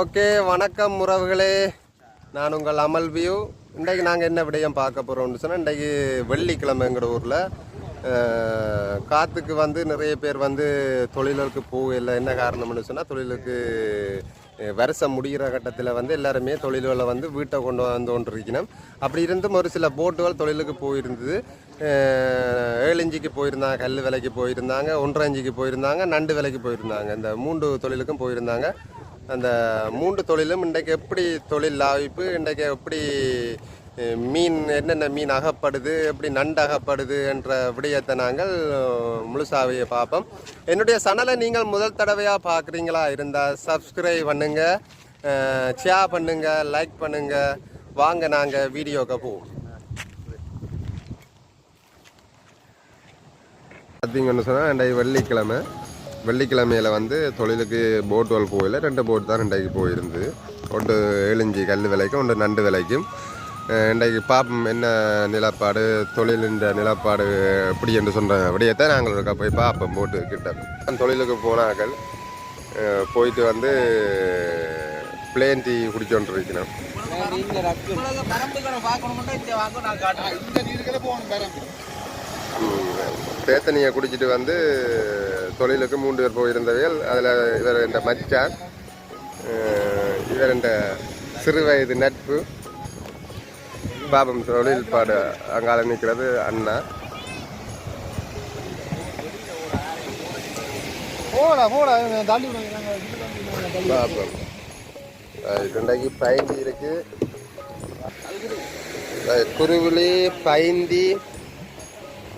Okay வணக்கம் உறவுகளே. நான் உங்கள் அமல் வியூ. இன்றைக்கு நாங்கள் என்ன விடயம் பார்க்க போகிறோம்னு சொன்னால் இன்றைக்கு வெள்ளிக்கிழமைங்கிற ஊரில் காற்றுக்கு வந்து நிறைய பேர் வந்து தொழிலுக்கு போகல என்ன காரணம்னு சொன்னால் தொழிலுக்கு வருஷம் முடிகிற கட்டத்தில் வந்து எல்லாருமே தொழில்களை வந்து வீட்டை கொண்டு வந்து கொண்டிருக்கணும். அப்படி இருந்தும் ஒரு சில போட்டுகள் தொழிலுக்கு போயிருந்தது. அஹ், ஏழு இஞ்சிக்கு போயிருந்தாங்க கல் விலைக்கு போயிருந்தாங்க ஒன்றரை இஞ்சிக்கு போயிருந்தாங்க நண்டு விலைக்கு போயிருந்தாங்க. இந்த மூன்று தொழிலுக்கும் போயிருந்தாங்க. அந்த மூன்று தொழிலும் இன்றைக்கு எப்படி தொழில் அமைப்பு இன்றைக்கு எப்படி மீன் என்னென்ன மீன் அகப்படுது எப்படி நண்டு அகப்படுது என்ற விடயத்தை நாங்கள் முழுசாவையை பார்ப்போம். என்னுடைய சனலை நீங்கள் முதல் தடவையாக பார்க்குறீங்களா இருந்தால் சப்ஸ்கிரைப் பண்ணுங்க ஷேர் பண்ணுங்க லைக் பண்ணுங்க. வாங்க நாங்கள் வீடியோக்கு போவோம். பார்த்தீங்கன்னு சொன்னால் இன்றைக்கு வெள்ளிக்கிழமை. வெள்ளிக்கிழமையில் வந்து தொழிலுக்கு போட்டுகள் போகல. ரெண்டு போட் தான் இன்றைக்கு போயிருந்து. ஒன்று ஏழிஞ்சி கல் விலைக்கும் ஒன்று நண்டு விலைக்கும் இன்றைக்கு பாப்போம் என்ன நிலப்பாடு தொழிலின் நிலப்பாடு எப்படி என்று சொன்ன விடயத்தை நாங்கள் ஒருக்கா போய் பார்ப்போம் போட்டு கிட்ட. தொழிலுக்கு போனாக்கள் போயிட்டு வந்து பிளேன் டீ குடிச்சோன்ட்டு இருக்கணும் பேத்தனியை குடிச்சிட்டு வந்து தொழிலுக்கு மூன்று பேர் போயிருந்தவைகள். அதில் இவர் என்ற மச்சான் இவர் என்ற சிறு வயது நட்பு பாபம் தொழில் பாடு அங்கால நிற்கிறது அண்ணா. போடா போடா தள்ளி பாபம். இன்றைக்கு பைந்தி இருக்கு. குருவிலி பைந்தி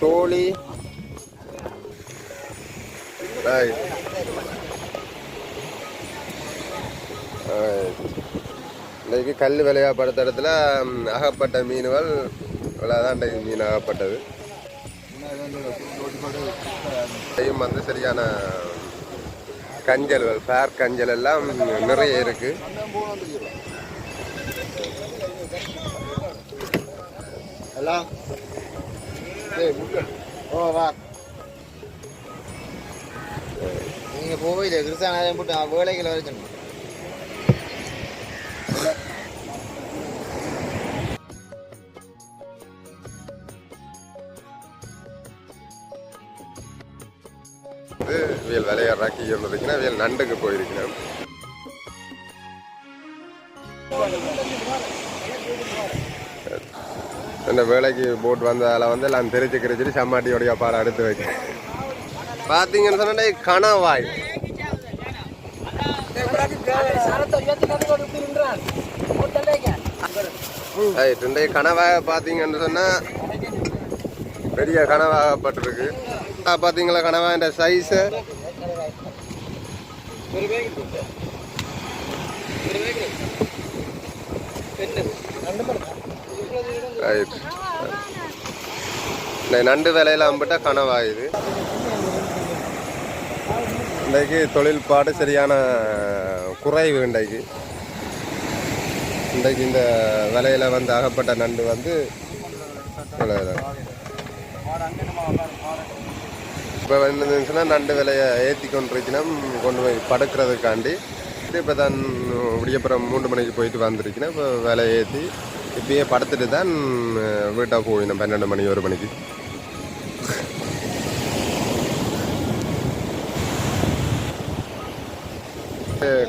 தோழி Right. Right. கல் கல் படுத்த இடத்துல அகப்பட்ட மீன்கள் இவ்வளோதான் இன்றைக்கு மீன் அகப்பட்டது. இதையும் வந்து சரியான கஞ்சல்கள் ஃபேர் கஞ்சல் எல்லாம் நிறைய இருக்கு. எல்லாம் ஓ வா. நீங்க போவையில போட்டு அவன் வேலைகளை வர வியல் விளையாடுறாக்கி இருந்ததுக்குன்னா வியல் நண்டுக்கு போயிருக்கிறேன். இந்த வேலைக்கு போட் வந்ததால வந்து எல்லாம் தெரிச்சு கிரிச்சிட்டு சம்மாட்டியோடைய பாறை அடுத்து வைக்கிறேன். பார்த்தீங்கன்னு சொன்னா கணவாய். இன்றைய கனவாக பார்த்தீங்கன்னு சொன்னால் பெரிய கனவாகப்பட்டிருக்கு. பார்த்தீங்களா கனவா? இந்த சைஸு இந்த நண்டு விலையில அம்பிட்டா கனவாயுது இன்றைக்கு தொழில்பாடு சரியான குறைவு இன்றைக்கு. இன்றைக்கு இந்த விலையில வந்து அகப்பட்ட நண்டு வந்து இப்போ வந்துச்சுன்னா நண்டு விலையை ஏற்றி கொண்டிருக்கணும் கொண்டு போய் படுக்கிறதுக்காண்டி. இப்போ தான் விடியப்புறம் மூன்று மணிக்கு போயிட்டு வந்திருக்கணும். இப்போ விலையை ஏற்றி இப்பயே படுத்துட்டு தான் வீட்டாக போயிடும் பன்னெண்டு மணி ஒரு மணிக்கு.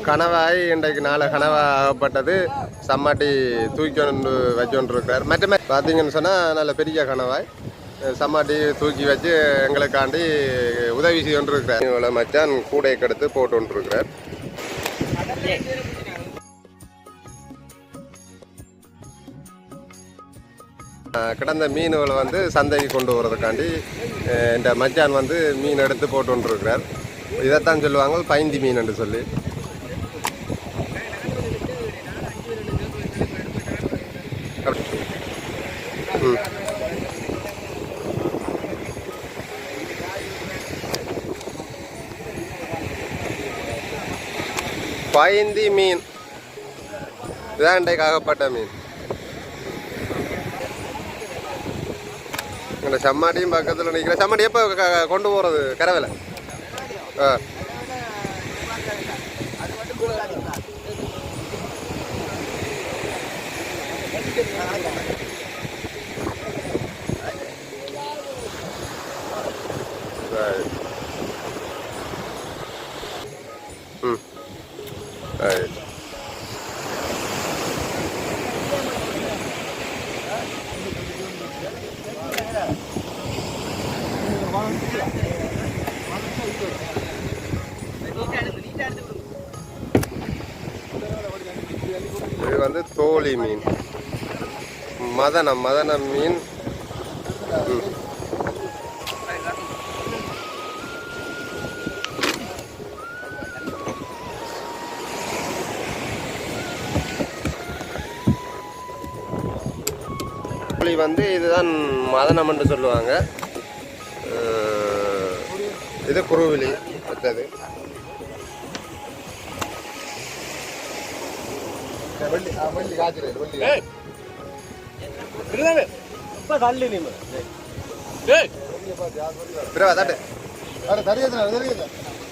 கனவாய் இன்றைக்கு நாலு கனவா ஆகப்பட்டது சம்மாட்டி தூக்கி கொண்டு வச்சோன்று இருக்கிறார் மற்ற பார்த்தீங்கன்னு சொன்னால் நல்ல பெரிய கனவாய். சம்மாட்டி தூக்கி வச்சு எங்களுக்காண்டி உதவி செய்து இருக்கிறார் இவ்வளோ மச்சான் கூடையை கெடுத்து போட்டு கிடந்த மீன்களை வந்து சந்தைக்கு கொண்டு வரதுக்காண்டி இந்த மச்சான் வந்து மீன் எடுத்து போட்டு கொண்டிருக்கிறார் இதைத்தான் சொல்லுவாங்க பயந்தி மீன் என்று சொல்லி. பயந்தி மீன். இதான் இன்றைக்கு ஆகப்பட்ட மீன். இந்த செம்மாட்டியும் பக்கத்தில் நிற்கிற செம்மாட்டி எப்போ கொண்டு போகிறது கரவில். ஆ. Right. Right. இது வந்து தோழி மீன் மதனம் மதனம் மீன் ம். வந்து இதுதான் மதனம் என்று சொல்லுவாங்க. இது குருவிலி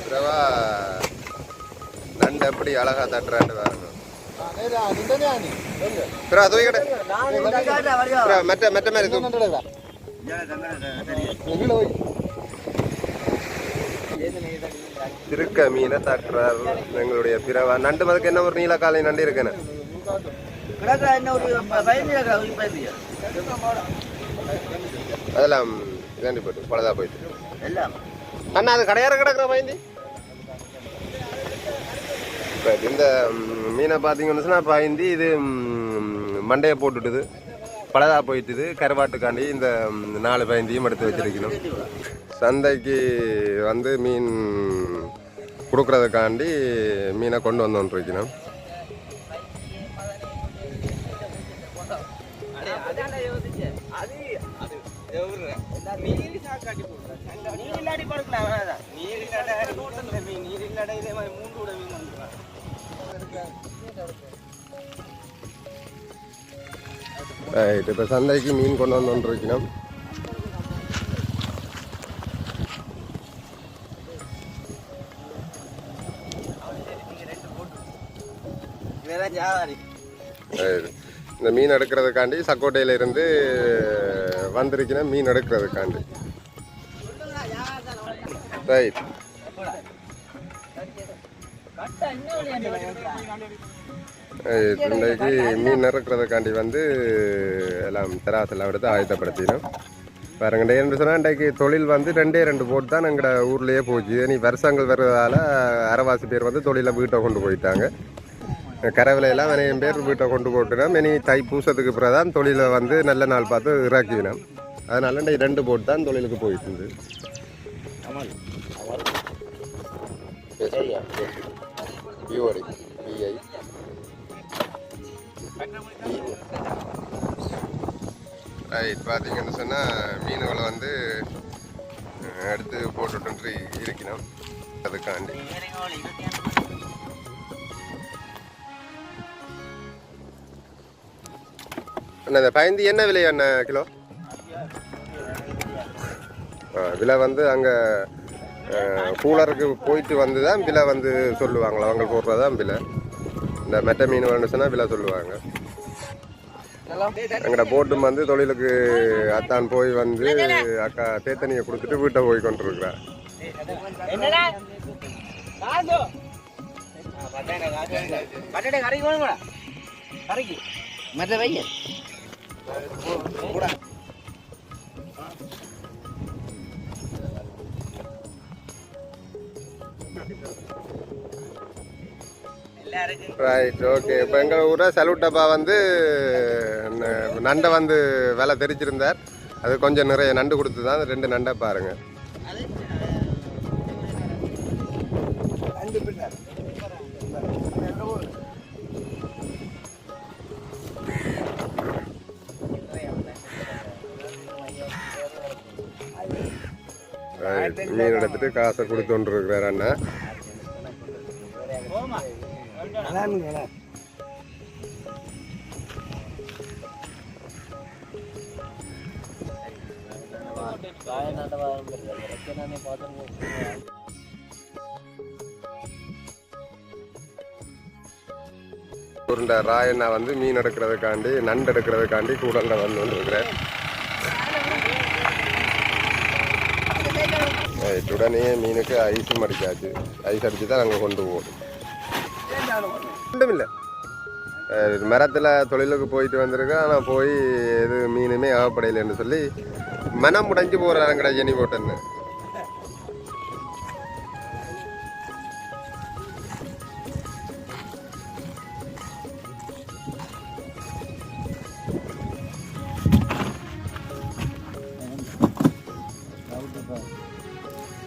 பிரவா நண்டு எப்படி அழகா தட்டுறான்னு பாருங்க பிரவா தூக்கிட்டு பிரவா மெட்ட மெட்ட மாதிரி தூக்கு. திருக்க மீனை தட்டுறார் எங்களுடைய பிறவா. நண்டு மதுக்கு என்ன ஒரு நீலக்காலை நண்டு இருக்குன்னு? அதெல்லாம் இதாண்டி போயிட்டு பழதா போயிட்டு. அண்ணா அது கடையார கிடக்குற பயந்தி? இப்போ இந்த மீனை பார்த்தீங்கன்னு சொன்னால் பயந்தி இது மண்டையை போட்டுட்டுது பழதாக போயிட்டுது கருவாட்டுக்காண்டி இந்த நாலு பயந்தியும் எடுத்து வச்சிருக்கணும். சந்தைக்கு வந்து மீன் கொடுக்குறதுக்காண்டி மீனை கொண்டு வந்து இருக்கணும் ரைட் இப்போ சந்தைக்கு மீன் கொண்டு வந்துருக்கணும் இந்த மீன் எடுக்கிறதுக்காண்டி சக்கோட்டையில இருந்து வந்திருக்கணும் மீன் எடுக்கிறதுக்காண்டி. ரைட் இன்றைக்கு மீன் இறக்குறதுக்காண்டி வந்து எல்லாம் தெராசெல்லாம் எடுத்து ஆயத்தப்படுத்தினோம். பாருங்க என்ன சொன்னால் இன்றைக்கு தொழில் வந்து ரெண்டே ரெண்டு போட்டு தான் எங்களோட ஊர்லேயே போச்சு. நீ வருஷங்கள் வர்றதால அரைவாசி பேர் வந்து தொழிலை வீட்டை கொண்டு போயிட்டாங்க. கரவிலையெல்லாம் நிறைய பேர் வீட்டை கொண்டு போட்டுனோம். இனி தை பூசத்துக்கு பிறகு தான் தொழிலை வந்து நல்ல நாள் பார்த்து இறக்கினோம். அதனால் இன்றைக்கு ரெண்டு போட்டு தான் தொழிலுக்கு போயிட்டு இருந்தது பிஐ ரைட் பார்த்தீங்கன்னு சொன்னால் மீன்களை வந்து எடுத்து போட்டுட்டு இருக்கணும். அதுக்காண்டி. அண்ணா இந்த பயந்து என்ன விலை அண்ணா கிலோ? விலை வந்து அங்கே கூலருக்கு போயிட்டு வந்து தான் விலை வந்து சொல்லுவாங்களா? அவங்க போடுறது தான் விலை. இந்த மெட்ட மீன் வேணும்னு சொன்னால் விலை சொல்லுவாங்க. எங்கட போட்டும் வந்து தொழிலுக்கு அத்தான் போய் வந்து அக்கா தேத்தனியை கொடுத்துட்டு வீட்டை போய் கொண்டிருக்கிறா கட்டடை கரைக்கு ரைட் ஓகே இப்போ எங்கள் ஊரில் சலூட்டப்பா வந்து நண்டை வந்து விலை தெரிச்சிருந்தார் அது கொஞ்சம் நிறைய நண்டு கொடுத்து தான் ரெண்டு நண்டை பாருங்க. மீன் எடுத்துட்டு காசை கொடுத்து இருக்கிறார் அண்ணா. உருண்ட ராயண்ணா வந்து மீன் எடுக்கிறதுக்காண்டி நண்டு எடுக்கிறதுக்காண்டி கூடலில் வந்து வந்துருக்கிறார். உடனே மீனுக்கு ஐஸும் அடிச்சாச்சு ஐஸ் அடிச்சு தான் நாங்கள் கொண்டு போவோம். ஒன்றும் இல்லை மரத்தில் தொழிலுக்கு போயிட்டு வந்திருக்கேன். ஆனால் போய் எது மீனுமே ஆகப்படையிலன்னு சொல்லி மனம் முடைஞ்சு போகிறாங்க கடை ஜெனி போட்டேன்னு.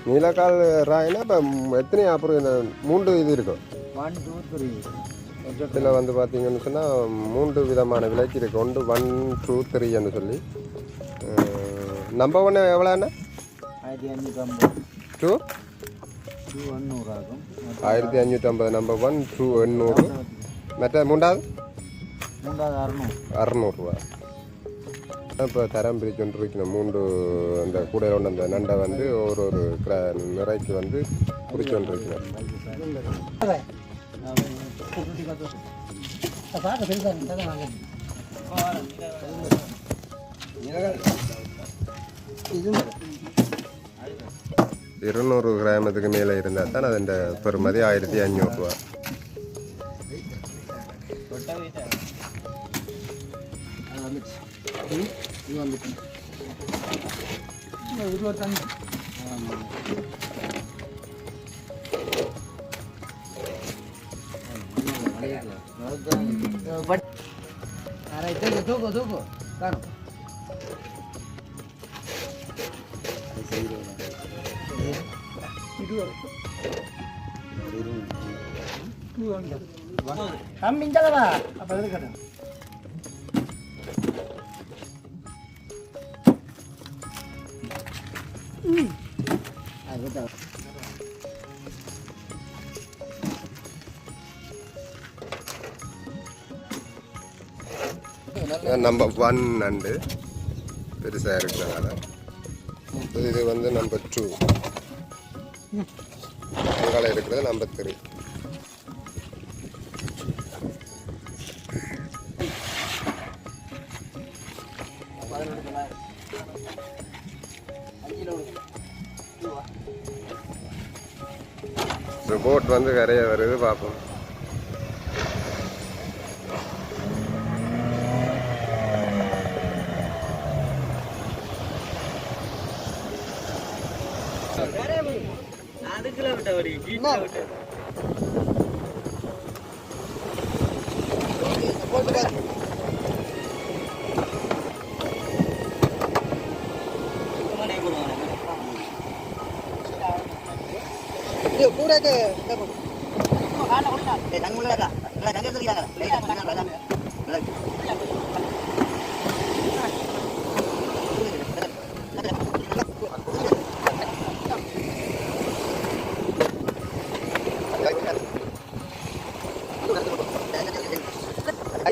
நீலக்கால் ராயினா இப்போ எத்தனை அப்புறம் மூன்று இது இருக்கும்? ஒன் டூ த்ரீ இதில் வந்து பார்த்தீங்கன்னு சொன்னால் மூன்று விதமான விலைக்கு இருக்குது. ஒன்று ஒன் டூ த்ரீன்னு சொல்லி. நம்பர் ஒன்று எவ்வளோண்ணா? ஆயிரத்தி டூ டூ ஒன்னூறு ஆகும். ஆயிரத்தி அஞ்சூற்றம்பது நம்பர் ஒன் டூ எண்ணூறு. மற்ற மூன்றாவது? மூன்றாவது அறுநூறு. அறநூறுவா. இப்போ தரம் பிரிச்சு கொண்டு இருக்கணும் மூன்று அந்த கூடையில் ஒன்று அந்த நண்டை வந்து ஒரு ஒரு நிறைக்கு வந்து பிடிச்சி கொண்டு இருக்கணும் இருநூறு கிராமத்துக்கு மேலே இருந்தால் தான் அது இந்த பெறுமதி ஆயிரத்தி அஞ்சூறுரூவா దూకో దూకో కాను పంపించదవా పదవి కదా நம்பர் ஒன் நண்டு. பெருசாக இருக்கிறதால இது வந்து நம்பர் டூ அங்கால இருக்கிறது நம்பர் த்ரீ போட் வந்து கரைய வருது பார்ப்போம். இதுல விட்ட வடி ஜீட்ல விட்ட போட்டு பாரு கூடக்கு தங்குள்ளதா இல்லை தங்க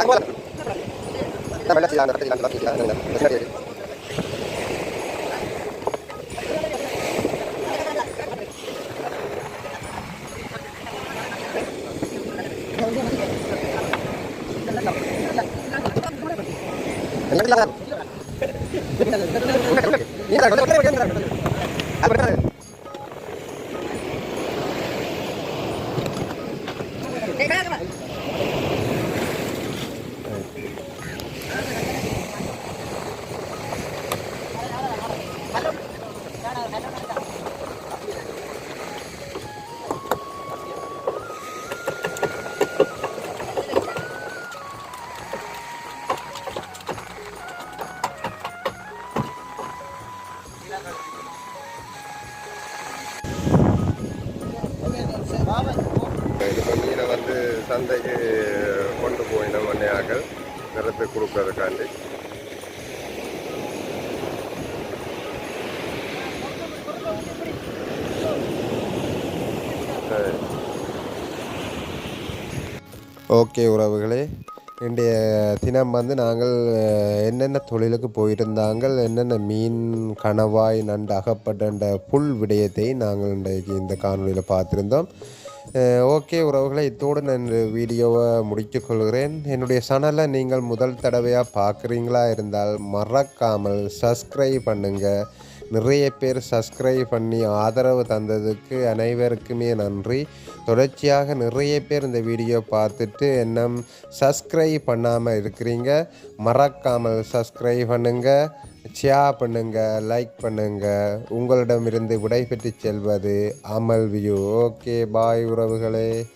இப்போ சந்தைக்கு கொண்டு போயினோம் மண்ணையாக்கள் நிறத்து கொடுக்கறதுக்காண்டி ஓகே உறவுகளே இன்றைய தினம் வந்து நாங்கள் என்னென்ன தொழிலுக்கு போயிருந்தாங்க என்னென்ன மீன் கணவாய் நண்டு அகப்பட்ட புல் விடயத்தை நாங்கள் இன்றைக்கு இந்த காணொலியில் பார்த்துருந்தோம். ஓகே உறவுகளை இத்தோடு நான் இந்த வீடியோவை முடித்துக்கொள்கிறேன் என்னுடைய சேனலை நீங்கள் முதல் தடவையாக பார்க்குறீங்களா இருந்தால் மறக்காமல் சப்ஸ்கிரைப் பண்ணுங்கள் நிறைய பேர் சப்ஸ்கிரைப் பண்ணி ஆதரவு தந்ததுக்கு அனைவருக்குமே நன்றி. தொடர்ச்சியாக நிறைய பேர் இந்த வீடியோ பார்த்துட்டு என்ன சப்ஸ்கிரைப் பண்ணாமல் இருக்கிறீங்க. மறக்காமல் சப்ஸ்கிரைப் பண்ணுங்கள் ஷேர் பண்ணுங்கள் லைக் பண்ணுங்கள் உங்களிடமிருந்து விடைபெற்று செல்வது அமல் வியூ. ஓகே பாய் உறவுகளே.